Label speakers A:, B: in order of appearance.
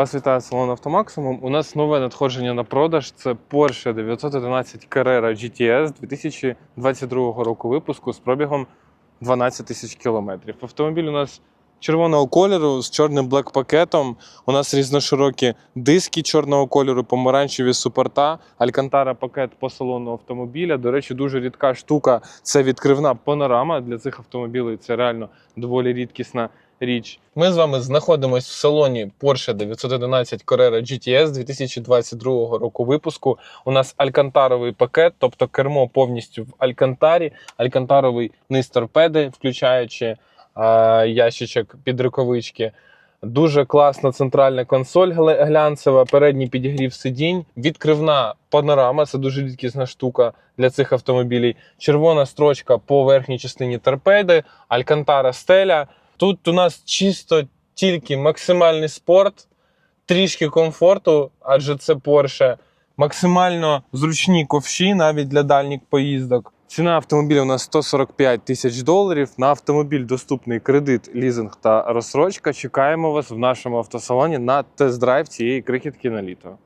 A: Вас вітає салон Автомаксимум. У нас нове надходження на продаж. Це Porsche 911 Carrera GTS 2022 року випуску з пробігом 12 тисяч кілометрів. Автомобіль у нас червоного кольору з чорним блек-пакетом. У нас різноширокі диски чорного кольору, помаранчеві супорта, алькантара пакет по салону автомобіля. До речі, дуже рідка штука. Це відкривна панорама для цих автомобілів. Це реально доволі рідкісна річ. Ми з вами знаходимося в салоні Porsche 911 Carrera GTS 2022 року випуску. У нас алькантаровий пакет, тобто кермо повністю в алькантарі, алькантаровий низ торпеди, включаючи а, ящичок під рукавички. Дуже класна центральна консоль глянцева, передній підігрів сидінь, відкривна панорама, це дуже рідкісна штука для цих автомобілів. Червона строчка по верхній частині торпеди, алькантара стеля. Тут у нас чисто тільки максимальний спорт, трішки комфорту, адже це Porsche, максимально зручні ковші навіть для дальніх поїздок. Ціна автомобіля у нас 145 тисяч доларів. На автомобіль доступний кредит, лізинг та розсрочка. Чекаємо вас в нашому автосалоні на тест-драйв цієї крихітки на літо.